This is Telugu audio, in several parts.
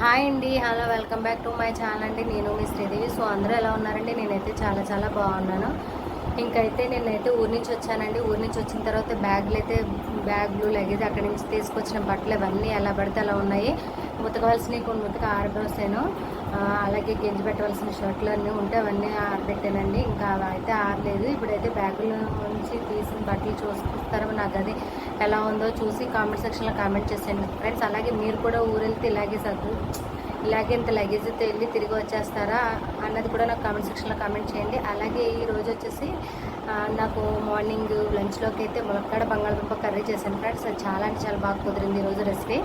హాయ్ అండి hello welcome back to my channel అండి. నేను మీ శ్రీదేవి. సో అందరూ ఎలా ఉన్నారండి? నేనైతే చాలా చాలా బాగున్నాను. ఇంకైతే నేనైతే ఊరి నుంచి వచ్చానండి. ఊరి నుంచి వచ్చిన తర్వాత బ్యాగ్లు అయితే బ్యాగ్లు లగేజ్ అక్కడి నుంచి తీసుకొచ్చిన బట్టలు అవన్నీ ఎలా పడితే అలా ఉన్నాయి. ఉతకవలసినవి కొన్ని ఉతక ఆరబోసాను. అలాగే గెంజి పెట్టవలసిన షర్ట్లు అన్నీ ఉంటే అవన్నీ ఆరబెట్టానండి. ఇంకా అలా అయితే ఆరలేదు. ఇప్పుడైతే బ్యాగుల నుంచి తీసిన బట్టలు చూసుకొస్తారో నాకు అది ఎలా ఉందో చూసి కామెంట్ సెక్షన్లో కామెంట్ చేసేయండి. ఫ్రెండ్స్ అలాగే మీరు కూడా ఊరెళ్తే ఇలాగే సర్దు ఇలాగే ఇంత లగేజ్తో వెళ్ళి తిరిగి వచ్చేస్తారా అన్నది కూడా నాకు కామెంట్ సెక్షన్లో కామెంట్ చేయండి. అలాగే ఈ రోజు వచ్చేసి నాకు మార్నింగ్ లంచ్లోకి అయితే ములక్కాడ బంగాళదుంప కర్రీ చేశాను ఫ్రెండ్స్ అది చాలా అంటే చాలా బాగా కుదిరింది ఈరోజు రెసిపీ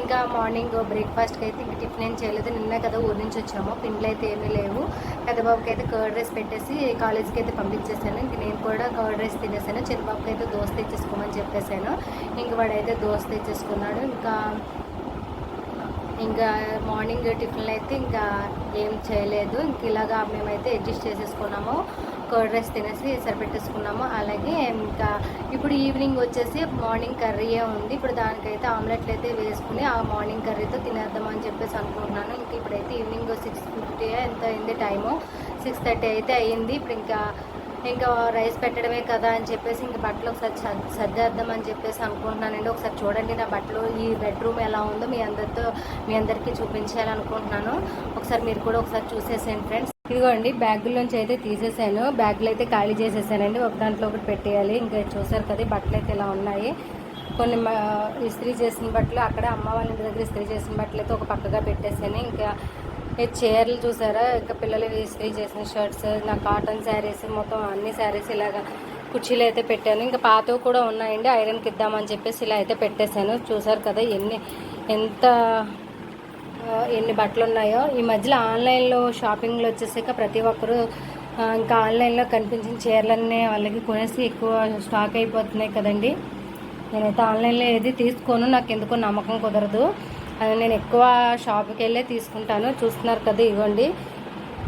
ఇంకా మార్నింగ్ బ్రేక్ఫాస్ట్కి అయితే ఇంక టిఫిన్ ఏం చేయలేదు. నిన్న కదా ఊరి నుంచి వచ్చాము. పిండ్లు అయితే ఏమీ లేవు. పెద్దబాబుకి అయితే కర్డ్ రైస్ పెట్టేసి కాలేజ్కి అయితే పంపించేసాను ఇంక నేను కూడా కర్డ్ రైస్ తినేసాను. చిన్నబాబుకి అయితే దోశ తెచ్చేసుకోమని చెప్పేశాను. ఇంక వాడైతే దోశ తెచ్చేసుకున్నాడు. ఇంకా ఇంకా మార్నింగ్ టిఫిన్లు అయితే ఇంకా ఏం చేయలేదు. ఇంక ఇలాగా మేమైతే అడ్జస్ట్ చేసేసుకున్నాము. కర్డ్ రైస్ తినేసి సరిపెట్టేసుకున్నాము. అలాగే ఇంకా ఇప్పుడు ఈవినింగ్ వచ్చేసి మార్నింగ్ కర్రీయే ఉంది. ఇప్పుడు దానికైతే ఆమ్లెట్లు అయితే వేసుకుని ఆ మార్నింగ్ కర్రీతో తినేద్దామని చెప్పేసి అనుకుంటున్నాను. ఇంక ఇప్పుడైతే ఈవినింగ్ సిక్స్ ఫిఫ్టీ ఎంత అయింది టైము? సిక్స్ థర్టీ అయితే అయ్యింది ఇప్పుడు ఇంకా ఇంకా రైస్ పెట్టడమే కదా అని చెప్పేసి ఇంక బట్టలు ఒకసారి సర్దేద్దామని చెప్పేసి అనుకుంటున్నానండి. ఒకసారి చూడండి నా బట్టలు ఈ బెడ్రూమ్ ఎలా ఉందో మీ అందరితో మీ అందరికీ చూపించాలనుకుంటున్నాను ఒకసారి మీరు కూడా ఒకసారి చూసేసేయండి ఫ్రెండ్స్. ఇదిగోండి బ్యాగుల్లోంచి అయితే తీసేసాను. బ్యాగులు అయితే ఖాళీ చేసేసానండి. ఒక దాంట్లో ఒకటి పెట్టేయాలి. ఇంకా చూసారు కదా బట్టలు అయితే ఇలా ఉన్నాయి. కొన్ని ఇస్త్రీ చేసిన బట్టలు అక్కడ అమ్మ వాళ్ళ ఇంటి దగ్గర ఇస్త్రీ చేసిన బట్టలు అయితే ఒక పక్కగా పెట్టేసాను. ఇంకా చీరలు చూసారా? ఇంకా పిల్లలు ఇస్త్రీ చేసిన షర్ట్స్ నా కాటన్ శారీస్ మొత్తం అన్ని శారీస్ ఇలాగా కుర్చీలు అయితే పెట్టాను. ఇంకా పాతవి కూడా ఉన్నాయండి ఐరన్కి ఇద్దామని చెప్పేసి ఇలా అయితే పెట్టేశాను. చూసారు కదా ఎన్ని ఎంత ఎన్ని బట్టలు ఉన్నాయో. ఈ మధ్యలో ఆన్లైన్లో షాపింగ్లో వచ్చేసాక ప్రతి ఒక్కరు ఇంకా ఆన్లైన్లో కనిపించిన చీరలన్నీ వాళ్ళకి కొనేసి ఎక్కువ స్టాక్ అయిపోతున్నాయి కదండి. నేనైతే ఆన్లైన్లో ఏది తీసుకోను నాకు ఎందుకో నమ్మకం కుదరదు. నేను ఎక్కువ షాప్కి వెళ్ళే తీసుకుంటాను. చూస్తున్నారు కదా ఇవ్వండి.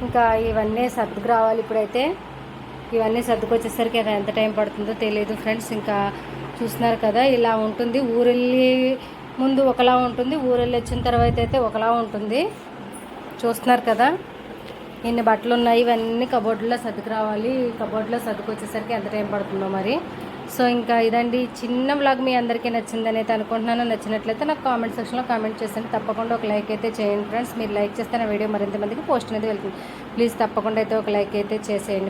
ఇంకా ఇవన్నీ సర్దుకు రావాలి ఇప్పుడైతే. ఇవన్నీ సర్దుకొచ్చేసరికి అది ఎంత టైం పడుతుందో తెలియదు ఫ్రెండ్స్. ఇంకా చూస్తున్నారు కదా ఇలా ఉంటుంది. ఊరెళ్ళి ముందు ఒకలా ఉంటుంది. ఊరెళ్ళి వచ్చిన తర్వాత అయితే ఒకలా ఉంటుంది. చూస్తున్నారు కదా. ఇన్ని బట్టలు ఉన్నాయి ఇవన్నీ కబోర్డ్లో సర్దుకు రావాలి. కబోర్డ్లో సర్దుకొచ్చేసరికి ఎంత టైం పడుతుందో మరి. సో ఇంకా ఇదండి. చిన్న బ్లాగ్ మీ అందరికీ నచ్చిందని అయితే అనుకుంటున్నాను. నచ్చినట్లయితే నాకు కామెంట్ సెక్షన్లో కామెంట్ చేస్తాను తప్పకుండా ఒక లైక్ అయితే చేయండి ఫ్రెండ్స్ మీరు లైక్ చేస్తే నా వీడియో మరింత మందికి పోస్ట్ అనేది వెళ్తుంది. ప్లీజ్ తప్పకుండా అయితే ఒక లైక్ అయితే చేసేయండి.